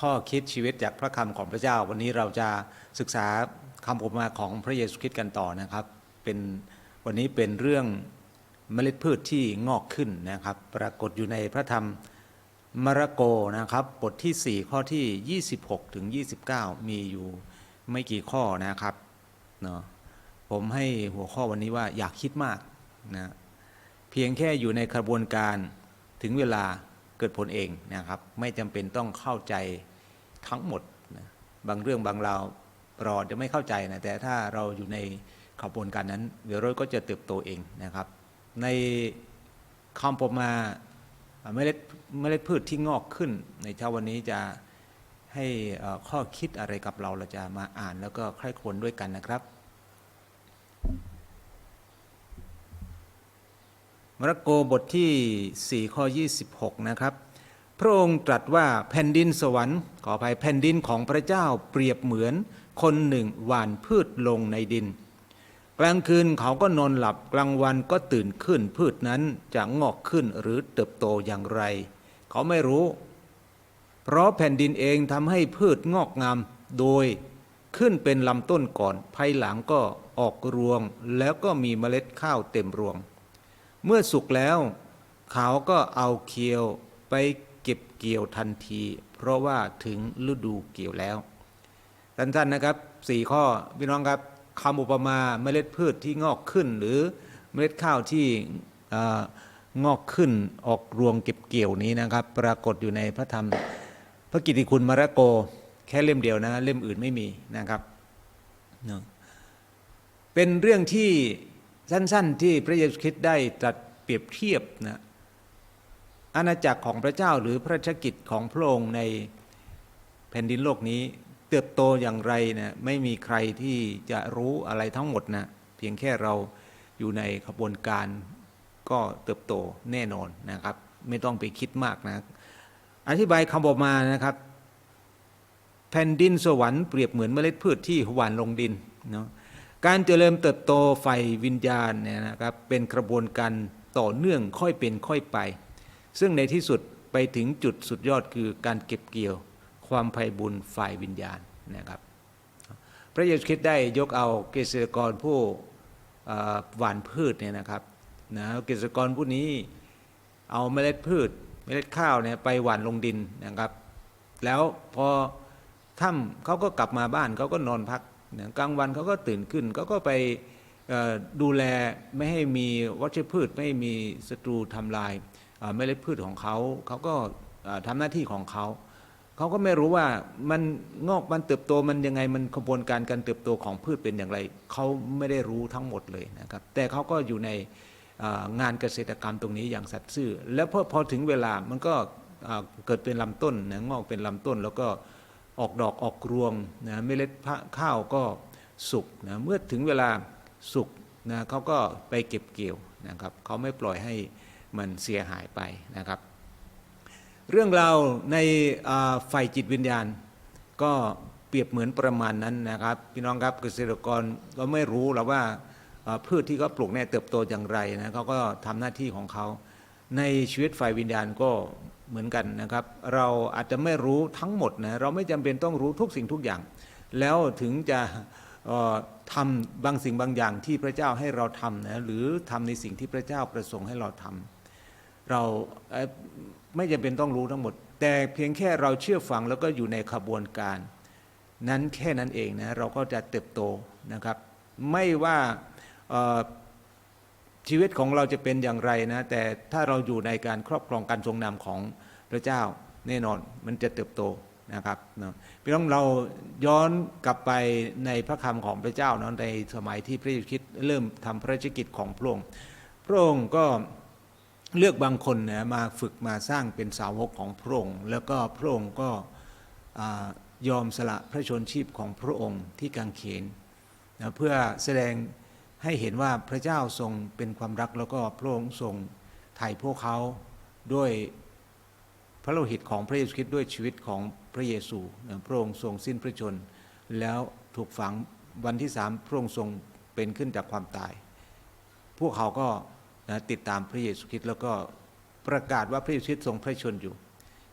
ข้อคิดชีวิตจากพระคำของพระเจ้า วันนี้เราจะศึกษาคำอุปมาของพระเยซูคริสต์กันต่อนะครับ เป็นวันนี้เป็นเรื่องเมล็ดพืชที่งอกขึ้นนะครับ ปรากฏอยู่ในพระธรรมมาระโกนะครับ บทที่ 4 ข้อที่ 26 ถึง 29 มีอยู่ไม่กี่ข้อนะครับเนาะผมให้หัวข้อวันนี้ว่าอยากคิดมากนะเพียงแค่อยู่ในกระบวนการถึงเวลาเกิดผลเองนะครับ ไม่จำเป็นต้องเข้าใจ ทั้งหมดนะบางเรื่องบางราวเราจะไม่เข้าใจนะแต่ถ้าเราอยู่ในขบวนการนั้นเดี๋ยวเราก็จะเติบโตเองนะครับ ในคำปมาเมล็ดเมล็ดพืชที่งอกขึ้น ในเช้าวันนี้จะให้ข้อคิดอะไรกับเราเราจะมาอ่านแล้วก็ใคร่ครวญด้วยกันนะครับมารโกบทที่ 4 ข้อ 26 นะครับ พระองค์ตรัสว่าแผ่นดินสวรรค์ขออภัยแผ่นดินของพระเจ้าเปรียบเหมือนคนหนึ่งหว่านพืชลงในดิน กลางคืนเขาก็นอนหลับกลางวันก็ตื่นขึ้นพืชนั้นจะงอกขึ้นหรือเติบโตอย่างไร เขาไม่รู้ เพราะแผ่นดินเองทำให้พืชงอกงามโดยขึ้นเป็นลำต้นก่อนภายหลังก็ออกรวง แล้วก็มีเมล็ดข้าวเต็มรวง เมื่อสุกแล้ว เขาก็เอาเคียวไป เกี่ยวทันที เพราะว่าถึงฤดูเกี่ยวแล้ว สั้นๆนะครับสี่ข้อพี่น้องครับคำอุปมาเมล็ดพืชที่งอกขึ้น หรือเมล็ดข้าวที่อ่องอกขึ้นออกรวงเก็บเกี่ยวนี้นะครับ ปรากฏอยู่ในพระธรรม พระกิติคุณมาระโก แค่เล่มเดียวนะ เล่มอื่นไม่มีนะครับเนอะเป็นเรื่องที่สั้น ๆ ที่พระเยซูคริสต์ได้ตรัสเปรียบเทียบนะ อาณาจักรของพระเจ้าหรือพระราชกิจของพระองค์ในแผ่นดินโลกนี้ เติบโตอย่างไรนะไม่มีใครที่จะรู้อะไรทั้งหมดนะเพียงแค่เราอยู่ในขบวนการก็เติบโตแน่นอนนะครับ ไม่ต้องไปคิดมากนะ อธิบายคำออกมานะครับ แผ่นดินสวรรค์เปรียบเหมือนเมล็ดพืชที่หว่านลงดินเนาะการเจริญเติบโตไฟวิญญาณเนี่ยนะครับเป็นกระบวนการต่อเนื่องค่อยเป็นค่อยไป ซึ่งในที่สุดไปถึงจุดสุดยอดคือการเก็บเกี่ยว ความไพ่บุญฝ่ายวิญญาณนะครับ พระเยซูคริสต์ได้ยกเอาเกษตรกรผู้หว่านพืชเนี่ยนะครับนะเกษตรกรผู้นี้เอาเมล็ดพืช เมล็ดข้าวเนี่ยไปหว่านลงดินนะครับ แล้วพอค่ำเขาก็กลับมาบ้านเขาก็นอนพักนะกลางวันเขาก็ตื่นขึ้นเขาก็ไปดูแลไม่ให้มีวัชพืชไม่ให้มีศัตรูทำลาย เมล็ดพืชของเขาเขาก็เอ่อทำหน้าที่ของเขาเขาก็ไม่รู้ว่ามันงอกมันเติบโตมันยังไงมันกระบวนการการเติบโตของพืชเป็นอย่างไรเขาไม่ได้รู้ทั้งหมดเลยนะครับ แต่เขาก็อยู่ในงานเกษตรกรรมตรงนี้อย่างสัตย์ซื่อ แล้วพอพอถึงเวลามันก็เกิดเป็นลำต้นนะงอกเป็นลำต้น แล้วก็ออกดอกออกรวงนะเมล็ดข้าวก็สุกนะเมื่อถึงเวลาสุกนะเขาก็ไปเก็บเกี่ยวนะครับเขาไม่ปล่อยให้ มันเสียหายไปนะครับ เรื่องราวในฝ่ายจิตวิญญาณ ก็เปรียบเหมือนประมาณนั้นนะครับ พี่น้องครับเกษตรกรก็ไม่รู้หรอกว่าพืชที่เขาปลูกเนี่ยเติบโตอย่างไรนะเขาก็ทำหน้าที่ของเขา ในชีวิตฝ่ายวิญญาณก็เหมือนกันนะครับ เราอาจจะไม่รู้ทั้งหมดนะเราไม่จำเป็นต้องรู้ทุกสิ่งทุกอย่าง แล้วถึงจะเอ่อทำบางสิ่งบางอย่างที่พระเจ้าให้เราทำนะหรือทำในสิ่งที่พระเจ้าประสงค์ให้เราทำ เราไม่จำเป็นต้องรู้ทั้งหมด แต่เพียงแค่เราเชื่อฟังแล้วก็อยู่ในขบวนการ นั้นแค่นั้นเองนะเราก็จะเติบโตนะครับ ไม่ว่าชีวิตของเราจะเป็นอย่างไรนะ แต่ถ้าเราอยู่ในการครอบครองการทรงนำของพระเจ้าแน่นอนมันจะเติบโตนะครับเนาะพี่น้องเราย้อนกลับไปในพระคำของพระเจ้าเนาะในสมัยที่พระเยซูคริสต์เริ่มทำพระราชกิจของพระองค์พระองค์ก็ เลือกบางคนนะมาฝึกมาสร้างเป็นสาวกของพระองค์ แล้วก็พระองค์ก็ยอมสละพระชนชีพของพระองค์ที่กางเขนนะเพื่อแสดงให้เห็นว่าพระเจ้าทรงเป็นความรักแล้วก็พระองค์ทรงไถ่พวกเขาด้วยพระโลหิตของพระเยซูคริสต์ด้วยชีวิตของพระเยซูนะพระองค์ทรงสิ้นพระชน แล้วถูกฝังวันที่สามพระองค์ทรงเป็นขึ้นจากความตาย พวกเขาก็ นะติดตามพระเยซูคริสต์แล้วก็ประกาศว่าพระเยซูคริสต์ทรงพระชนอยู่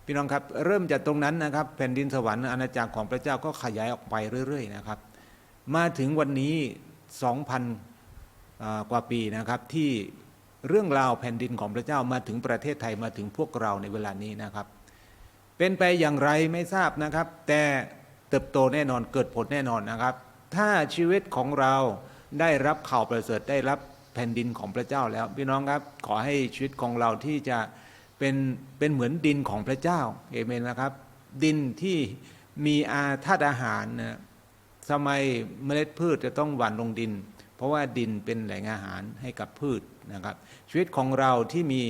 พี่น้องครับเริ่มจากตรงนั้นนะครับ แผ่นดินสวรรค์อาณาจักรของพระเจ้าก็ขยายออกไปเรื่อยๆนะครับ มาถึงวันนี้ 2,000 กว่าปีนะครับที่เรื่องราวแผ่นดินของพระเจ้ามาถึงประเทศไทยมาถึงพวกเราในเวลานี้นะครับ เป็นไปอย่างไรไม่ทราบนะครับ แต่เติบโตแน่นอนเกิดผลแน่นอนนะครับ ถ้าชีวิตของเราได้รับข่าวประเสริฐได้รับ แผ่นดินของพระเจ้าแล้ว พี่น้องครับขอให้ชีวิตของเราที่จะเป็นเป็นเหมือนดินของพระเจ้าเอเมนนะครับ ดินที่มีอาธาตุอาหารนะทำไมเมล็ดพืชจะต้องหว่านลงดิน เพราะว่าดินเป็นแหล่งอาหารให้กับพืชนะครับ ชีวิตของเราที่มี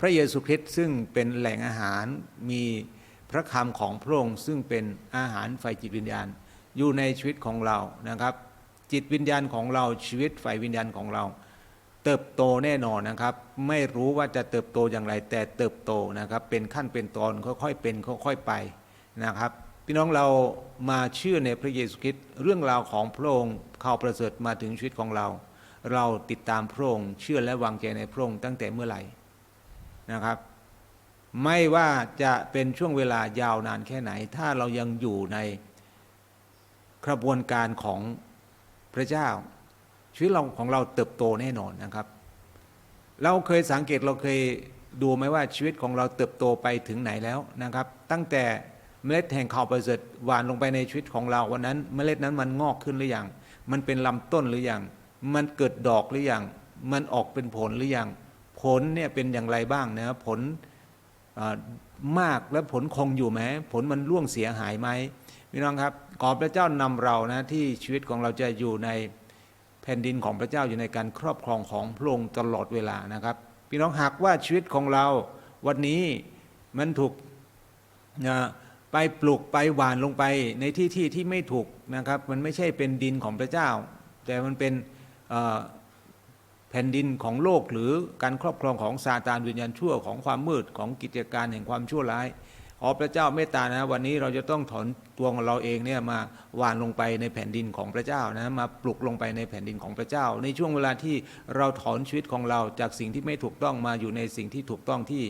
พระเยซูคริสต์ซึ่งเป็นแหล่งอาหารมีพระคำของพระองค์ซึ่งเป็นอาหารไฟจิตวิญญาณ อยู่ในชีวิตของเรานะครับ จิตวิญญาณของเราชีวิตไฟวิญญาณของเรา เติบโตแน่นอนนะครับ ไม่รู้ว่าจะเติบโตอย่างไร แต่เติบโตนะครับ เป็นขั้นเป็นตอนค่อยๆเป็นค่อยๆไปนะครับ พี่น้องเรามาเชื่อในพระเยซูคริสต์เรื่องราวของพระองค์ข่าวประเสริฐมาถึงชีวิตของเรา เราติดตามพระองค์เชื่อและวางใจในพระองค์ตั้งแต่เมื่อไหร่นะครับไม่ว่าจะเป็นช่วงเวลายาวนานแค่ไหน ถ้าเรายังอยู่ในกระบวนการของ พระเจ้า ชีวิตเราของเราเติบโตแน่นอนนะครับ เราเคยสังเกตเราเคยดูไหมว่าชีวิตของเราเติบโตไปถึงไหนแล้วนะครับ ตั้งแต่เมล็ดแห่งข่าวประเสริฐหวานลงไปในชีวิตของเราวันนั้น เมล็ดนั้นมันงอกขึ้นหรือยังมันเป็นลำต้นหรือยังมันเกิดดอกหรือยังมันออกเป็นผลหรือยังผลเนี่ยเป็นอย่างไรบ้างนะครับผลมากและผลคงอยู่ไหมผลมันร่วงเสียหายไหม พี่น้องครับขอพระเจ้านำเรานะที่ชีวิตของเราจะอยู่ในแผ่นดินของพระเจ้าอยู่ในการครอบครองของพระองค์ตลอดเวลานะครับ พี่น้องหากว่าชีวิตของเราวันนี้มันถูกนะไปปลูกไปหวานลงไปในที่ที่ที่ไม่ถูกนะครับ มันไม่ใช่เป็นดินของพระเจ้า แต่มันเป็นแผ่นดินของโลกหรือการครอบครองของซาตานวิญญาณชั่วของความมืดของกิจการแห่งความชั่วร้าย ขอพระเจ้าเมตตานะ วันนี้เราจะต้องถอนตัวของเราเองเนี่ยมาวานลงไปในแผ่นดินของพระเจ้านะมาปลุกลงไปในแผ่นดินของพระเจ้า ในช่วงเวลาที่เราถอนชีวิตของเราจากสิ่งที่ไม่ถูกต้องมาอยู่ในสิ่งที่ถูกต้องที่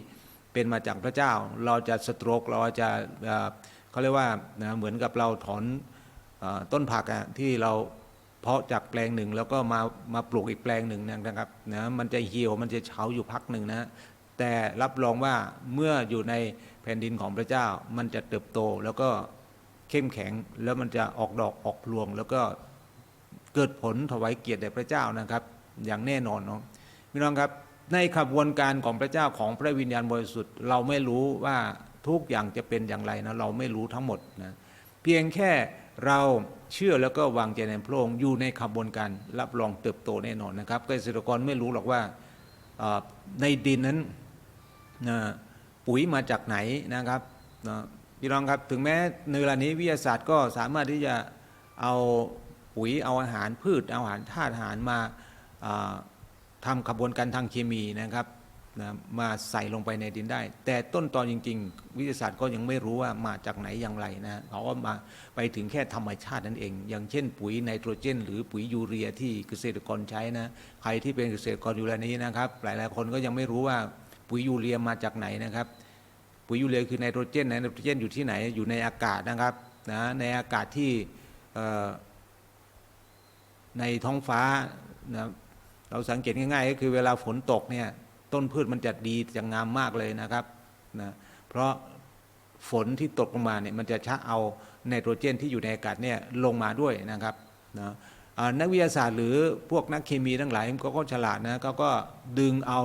เป็นมาจากพระเจ้า เราจะสโตรกเราจะเอ่อเขาเรียกว่านะเหมือนกับเราถอนต้นผักอะที่เราเพาะจากแปลงหนึ่งแล้วก็มามาปลูกอีกแปลงหนึ่งนะครับนะมันจะเหี่ยวมันจะเฉาอยู่พักหนึ่งนะ แต่รับรองว่าเมื่ออยู่ในแผ่นดินของพระเจ้า มันจะเติบโตแล้วก็เข้มแข็งแล้วมันจะออกดอกออกพวง แล้วก็เกิดผลถวายเกียรติแด่พระเจ้านะครับ อย่างแน่นอนเนาะพี่น้องครับในขบวนการของพระเจ้าของพระวิญญาณบริสุทธิ์เราไม่รู้ว่าทุกอย่างจะเป็นอย่างไรนะเราไม่รู้ทั้งหมดนะเพียงแค่เราเชื่อแล้วก็วางใจในพระองค์อยู่ในขบวนการรับรองเติบโตแน่นอนนะครับเกษตรกรไม่รู้หรอกว่าในดินนั้น นะปุ๋ยมาจากไหนนะครับนะพี่น้องครับถึงแม้ในเวลานี้วิทยาศาสตร์ก็สามารถที่จะเอาปุ๋ยเอาอาหารพืชเอาอาหารธาตุอาหารมาอ่าทำขบวนการทางเคมีนะครับนะมาใส่ลงไปในดินได้ แต่ต้นตอนจริง ๆ วิทยาศาสตร์ก็ยังไม่รู้ว่ามาจากไหนอย่างไรนะเขาก็มาไปถึงแค่ธรรมชาตินั่นเอง อย่างเช่น ปุ๋ยไนโตรเจน หรือปุ๋ยยูเรียที่เกษตรกรใช้นะใครที่เป็นเกษตรกรอยู่แล้วนี้นะครับ หลายๆคนก็ยังไม่รู้ว่า ปุ๋ยยูเรียมาจากไหนนะครับ ปุ๋ยยูเรียคือไนโตรเจนไนโตรเจนอยู่ที่ไหนอยู่ในอากาศนะครับนะในอากาศที่ในท้องฟ้านะเราสังเกตง่ายๆก็คือเวลาฝนตกเนี่ยต้นพืชมันจะดีจะงามมากเลยนะครับนะเพราะฝนที่ตกลงมาเนี่ยมันจะชะเอาไนโตรเจนที่อยู่ในอากาศเนี่ยลงมาด้วยนะครับนะนักวิทยาศาสตร์หรือพวกนักเคมีทั้งหลายก็ก็ฉลาดนะก็ก็ดึงเอา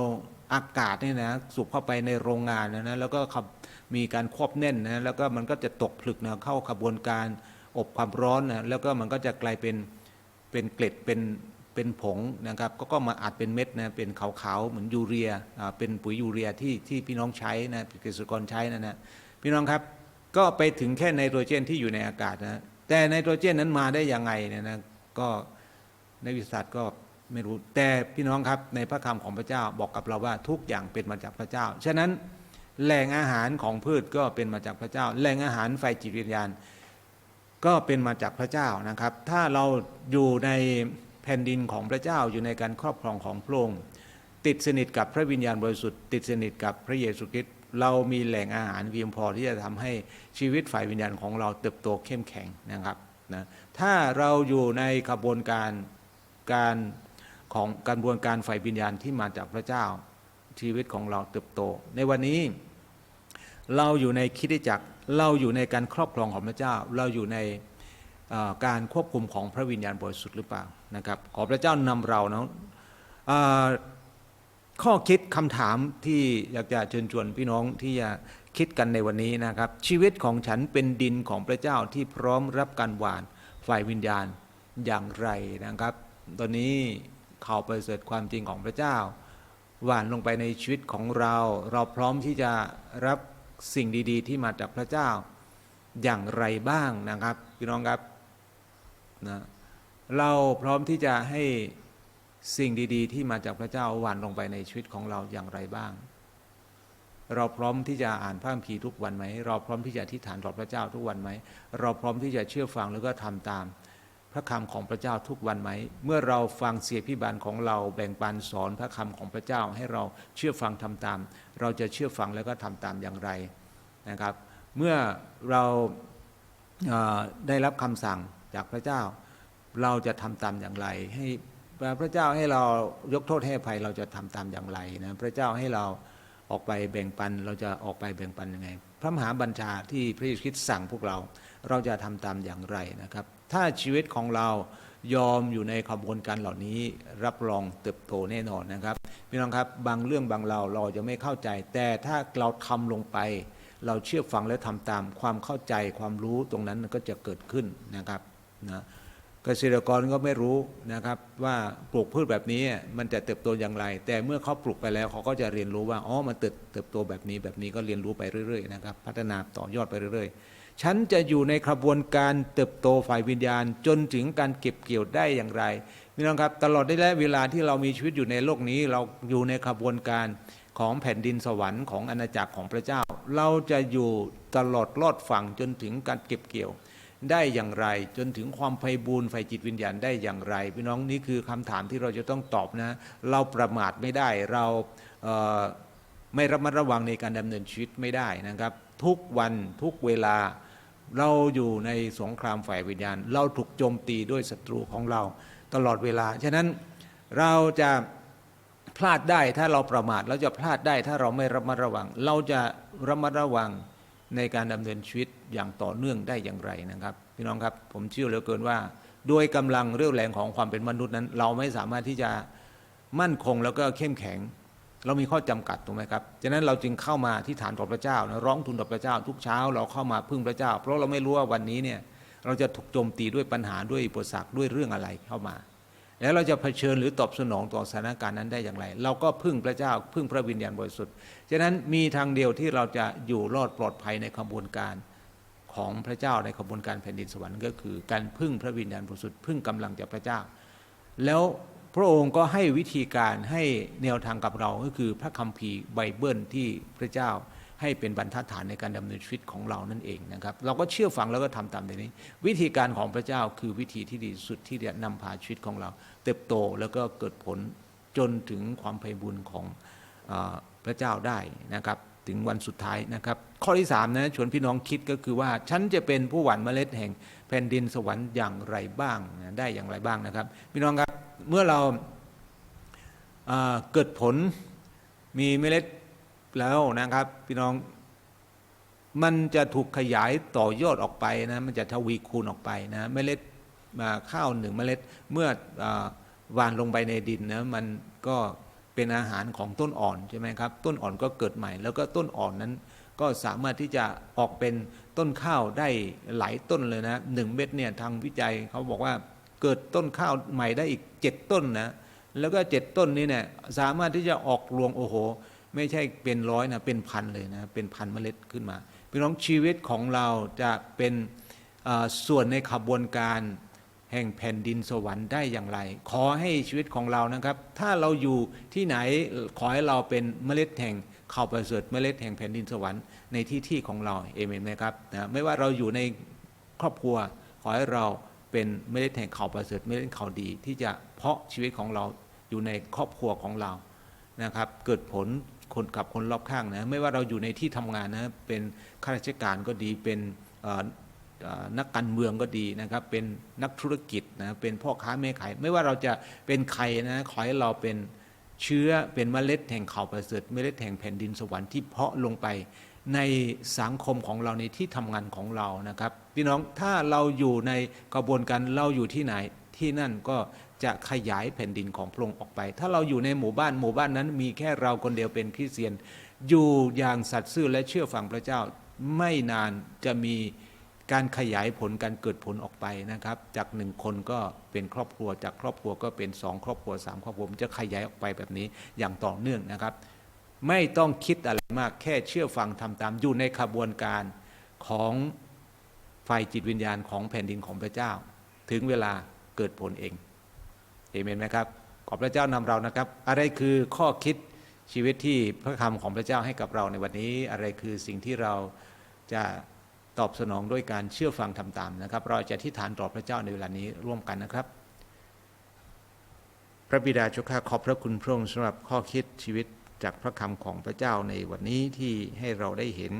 อากาศนี่นะสูบเข้าไปในโรงงานนะนะแล้วก็ขับมีการควบแน่นนะแล้วก็มันก็จะตกผลึกนะเข้าขบวนการอบความร้อนนะแล้วก็มันก็จะกลายเป็นเป็นเกล็ดเป็นเป็นผงนะครับก็ก็มาอัดเป็นเม็ดนะเป็นขาวๆเหมือนยูเรียอ่าเป็นปุ๋ยยูเรียที่ที่พี่น้องใช้นะเกษตรกรใช้นะนะพี่น้องครับก็ไปถึงแค่ไนโตรเจนที่อยู่ในอากาศนะแต่ไนโตรเจนนั้นมาได้ยังไงเนี่ยนะก็นักวิทยาศาสตร์ก็ ไม่รู้แต่พี่น้องครับในพระคำของพระเจ้าบอกกับเราว่าทุกอย่างเป็นมาจากพระเจ้า ฉะนั้นแหล่งอาหารของพืชก็เป็นมาจากพระเจ้า แหล่งอาหารไฟจิตวิญญาณ ก็เป็นมาจากพระเจ้านะครับ ถ้าเราอยู่ในแผ่นดินของพระเจ้าอยู่ในการครอบครองของพระองค์ติดสนิทกับพระวิญญาณบริสุทธิ์ติดสนิทกับพระเยซูคริสต์เรามีแหล่งอาหารเพียงพอที่จะทำให้ชีวิตฝ่ายวิญญาณของเราเติบโตเข้มแข็งนะครับนะถ้าเราอยู่ในกระบวนการการ ของกระบวนการฝ่ายวิญญาณที่มาจากพระเจ้าชีวิตของเราเติบโต ในวันนี้ เราอยู่ในคิดจักรเราอยู่ในการครอบครองของพระเจ้า เราอยู่ในการควบคุมของพระวิญญาณบริสุทธิ์หรือเปล่านะครับขอพระเจ้านำเราเนาะข้อคิดคำถามที่อยากจะเชิญชวนพี่น้องที่จะคิดกันในวันนี้นะครับ ชีวิตของฉันเป็นดินของพระเจ้าที่พร้อมรับการหวานฝ่ายวิญญาณอย่างไรนะครับ ตอนนี้ ข่าวประเสริฐความจริงของพระเจ้า หวานลงไปในชีวิตของเรา เราพร้อมที่จะรับสิ่งดีๆ ที่มาจากพระเจ้าอย่างไรบ้างนะครับพี่น้องครับนะเราพร้อมที่จะให้สิ่งดีๆ ที่มาจากพระเจ้าหวานลงไปในชีวิตของเราอย่างไรบ้าง เราพร้อมที่จะอ่านพระคัมภีร์ทุกวันไหม เราพร้อมที่จะอธิษฐานต่อพระเจ้าทุกวันไหม เราพร้อมที่จะเชื่อฟังแล้วก็ทำตาม พระคำของพระเจ้าทุกวันไหม เมื่อเราฟังเสียพิบาลของเราแบ่งปันสอนพระคำของพระเจ้าให้เราเชื่อฟังทำตาม เราจะเชื่อฟังแล้วก็ทำตามอย่างไรนะครับ เมื่อเราเได้รับคำสั่งจากพระเจ้า เราจะทำตามอย่างไร ให้พระเจ้าให้เรายกโทษให้ภัยเราจะทำตามอย่างไรนะพระเจ้าให้เราออกไปแบ่งปันเราจะออกไปแบ่งปันยังไง พระมหาบัญชาที่พระเยซูคริสต์สั่งพวกเรา เราจะทำตามอย่างไรนะครับ ถ้าชีวิตของเรายอมอยู่ในขบวนการเหล่านี้รับรองเติบโตแน่นอนนะครับพี่น้องครับบางเรื่องบางเราเราจะไม่เข้าใจ แต่ถ้าเราทำลงไป เราเชื่อฟังและทำตามความเข้าใจความรู้ตรงนั้นก็จะเกิดขึ้นนะครับนะเกษตรกรก็ไม่รู้นะครับว่าปลูกพืชแบบนี้มันจะเติบโตอย่างไร แต่เมื่อเขาปลูกไปแล้วเขาก็จะเรียนรู้ว่าอ๋อมันติบเติบโตแบบนี้แบบนี้ก็เรียนรู้ไปเรื่อยๆนะครับพัฒนาต่อยอดไปเรื่อย ๆ ฉันจะอยู่ในกระบวนการเติบโตฝ่ายวิญญาณ จนถึงการเก็บเกี่ยวได้อย่างไรพี่น้องครับ ตลอดได้และเวลาที่เรามีชีวิตอยู่ในโลกนี้ เราอยู่ในกระบวนการของแผ่นดินสวรรค์ของอาณาจักรของพระเจ้า เราจะอยู่ตลอดรอดฝั่งจนถึงการเก็บเกี่ยวได้อย่างไร จนถึงความไพบูรณ์ไฟจิตวิญญาณได้อย่างไร พี่น้องนี่คือคำถามที่เราจะต้องตอบนะ เราประมาทไม่ได้เราเไม่ระมัดระวังในการดำเนินชีวิตไม่ได้นะครับ ทุกวันทุกเวลา เราอยู่ในสงครามฝ่ายวิญญาณ เราถูกโจมตีด้วยศัตรูของเราตลอดเวลา ฉะนั้นเราจะพลาดได้ถ้าเราประมาท เราจะพลาดได้ถ้าเราไม่ระมัดระวัง เราจะระมัดระวังในการดำเนินชีวิตอย่างต่อเนื่องได้อย่างไรนะครับ พี่น้องครับผมเชื่อเหลือเกินว่า ด้วยกำลังเรี่ยวแรงของความเป็นมนุษย์นั้น เราไม่สามารถที่จะมั่นคงแล้วก็เข้มแข็ง เรามีข้อจำกัดถูกไหมครับฉะนั้นเราจึงเข้ามาที่ฐานต่อพระเจ้านะร้องทูลต่อพระเจ้า ทุกเช้าเราเข้ามาพึ่งพระเจ้า เพราะเราไม่รู้ว่าวันนี้เนี่ยเราจะถูกโจมตีด้วยปัญหาด้วยอุปสรรคด้วยเรื่องอะไรเข้ามา แล้วเราจะเผชิญหรือตอบสนองต่อสถานการณ์นั้นได้อย่างไร เราก็พึ่งพระเจ้า พึ่งพระวิญญาณบริสุทธิ์ฉะนั้นมีทางเดียวที่เราจะอยู่รอดปลอดภัยในขบวนการของพระเจ้าในขบวนการแผ่นดินสวรรค์ก็คือ การพึ่งพระวิญญาณบริสุทธิ์พึ่งกำลังจากพระเจ้า แล้ว พระองค์ก็ให้วิธีการให้แนวทางกับเราก็คือพระคัมภีร์ไบเบิลที่พระเจ้าให้เป็นบรรทัดฐานในการดำเนินชีวิตของเรานั่นเองนะครับ เราก็เชื่อฟังแล้วก็ทำตามในนี้ วิธีการของพระเจ้าคือวิธีที่ดีที่สุดที่จะนำพาชีวิตของเรา เติบโตแล้วก็เกิดผลจนถึงความไพบุญของอพระเจ้าได้นะครับถึงวันสุดท้ายนะครับ ข้อที่3นะชวนพี่น้องคิดก็คือว่า ฉันจะเป็นผู้หว่านเมล็ดแห่งแผ่นดินสวรรค์อย่างไรบ้างนะได้อย่างไรบ้างนะครับพี่น้องครับ เมื่อเราเอ่อเกิดผลมีเมล็ดแล้วนะครับพี่น้องมันจะถูกขยายต่อยอดออกไปนะมันจะทวีคูณออกไปนะเมล็ดมาข้าวหนึ่งเมล็ดเมื่ออวานลงไปในดินนะมันก็เป็นอาหารของต้นอ่อนใช่ไหมครับต้นอ่อนก็เกิดใหม่ แล้วก็ต้นอ่อนนั้นก็สามารถที่จะออกเป็นต้นข้าวได้หลายต้นเลยนะหนึ่งเม็ดเนี่ยทางวิจัยเขาบอกว่า เกิดต้นข้าวใหม่ได้อีกเจ็ดต้นนะแล้วก็เจ็ดต้นนี้เนี่ยสามารถที่จะออกรวงโอ้โห ไม่ใช่เป็นร้อยนะเป็นพันเลยนะเป็นพันเมล็ดขึ้นมาพี่น้องชีวิตของเราจะเป็นส่วนในขบวนการแห่งแผ่นดินสวรรค์ได้อย่างไร ขอให้ชีวิตของเรานะครับ ถ้าเราอยู่ที่ไหนขอให้เราเป็นเมล็ดแห่งข่าวประเสริฐเมล็ดแห่งแผ่นดินสวรรค์ในที่ที่ของเราเอเมนไหมครับนะไม่ว่าเราอยู่ในครอบครัวขอให้เรา เป็นเมล็ดแห่งข่าวประเสริฐเมล็ดข่าวดี ที่จะเพาะชีวิตของเราอยู่ในครอบครัวของเรานะครับ เกิดผลคนกับคนรอบข้างนะไม่ว่าเราอยู่ในที่ทำงานนะเป็นข้าราชการก็ดีเป็นนักการเมืองก็ดีนะครับ เป็นนักธุรกิจนะเป็นพ่อค้าแม่ขายไม่ว่าเราจะเป็นใครนะขอให้เราเป็นเชื้อเป็นเมล็ดแห่งข่าวประเสริฐเมล็ดแห่งแผ่นดินสวรรค์ที่เพาะลงไป ในสังคมของเราในที่ทำงานของเรานะครับ พี่น้องถ้าเราอยู่ในกระบวนการเราอยู่ที่ไหนที่นั่นก็จะขยายแผ่นดินของพระองค์ออกไป ถ้าเราอยู่ในหมู่บ้านหมู่บ้านนั้น มีแค่เราคนเดียวเป็นคริสเตียน อยู่อย่างสัตย์ซื่อและเชื่อฟังพระเจ้า ไม่นานจะมีการขยายผลการเกิดผลออกไปนะครับ จากหนึ่งคนก็เป็นครอบครัว จากครอบครัวก็เป็นสองครอบครัวสามครอบครัวมันจะขยายออกไปแบบนี้อย่างต่อเนื่องนะครับ ไม่ต้องคิดอะไรมากแค่เชื่อฟังทำตามอยู่ในขบวนการของไฟจิตวิญญาณของแผ่นดินของพระเจ้า ถึงเวลาเกิดผลเองเอเมนไหมครับขอบพระเจ้านำเรานะครับ อะไรคือข้อคิดชีวิตที่พระคำของพระเจ้าให้กับเราในวันนี้ อะไรคือสิ่งที่เราจะตอบสนองด้วยการเชื่อฟังทำตามนะครับ เราจะที่ฐานต่อพระเจ้าในเวลานี้ร่วมกันนะครับ พระบิดาเจ้าข้าขอบพระคุณพระองค์สำหรับข้อคิดชีวิต จากพระคำของพระเจ้าในวันนี้ที่ให้เราได้เห็น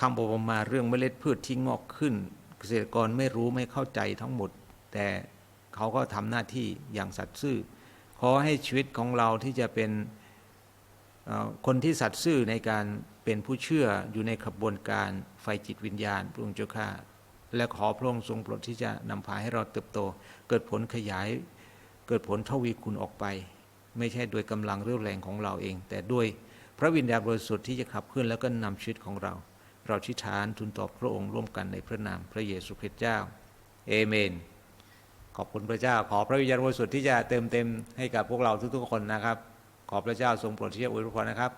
คำบอกมาเรื่องเมล็ดพืชที่งอกขึ้น เกษตรกรไม่รู้ไม่เข้าใจทั้งหมด แต่เขาก็ทำหน้าที่อย่างสัตย์ซื่อ ขอให้ชีวิตของเราที่จะเป็นคนที่สัตย์ซื่อในการเป็นผู้เชื่ออยู่ในขบวนการไฟจิตวิญญาณพระองค์เจ้าข้าและขอพระองค์ทรงโปรดที่จะนำพาให้เราเติบโต เกิดผลขยาย เกิดผลทวีคูณออกไป ไม่ใช่โดยกำลังเรี่ยวแรงของเราเอง แต่ด้วยพระวิญญาณบริสุทธิ์ที่จะขับเคลื่อนแล้วก็นำชีวิตของเรา เราชิฐานทุนต่อพระองค์ร่วมกันในพระนามพระเยซูคริสต์เจ้าเอเมน ขอบคุณพระเจ้า ขอพระวิญญาณบริสุทธิ์ที่จะเติมเต็มให้กับพวกเราทุกๆคนนะครับ ขอพระเจ้าทรงโปรดที่จะอวยพรนะครับ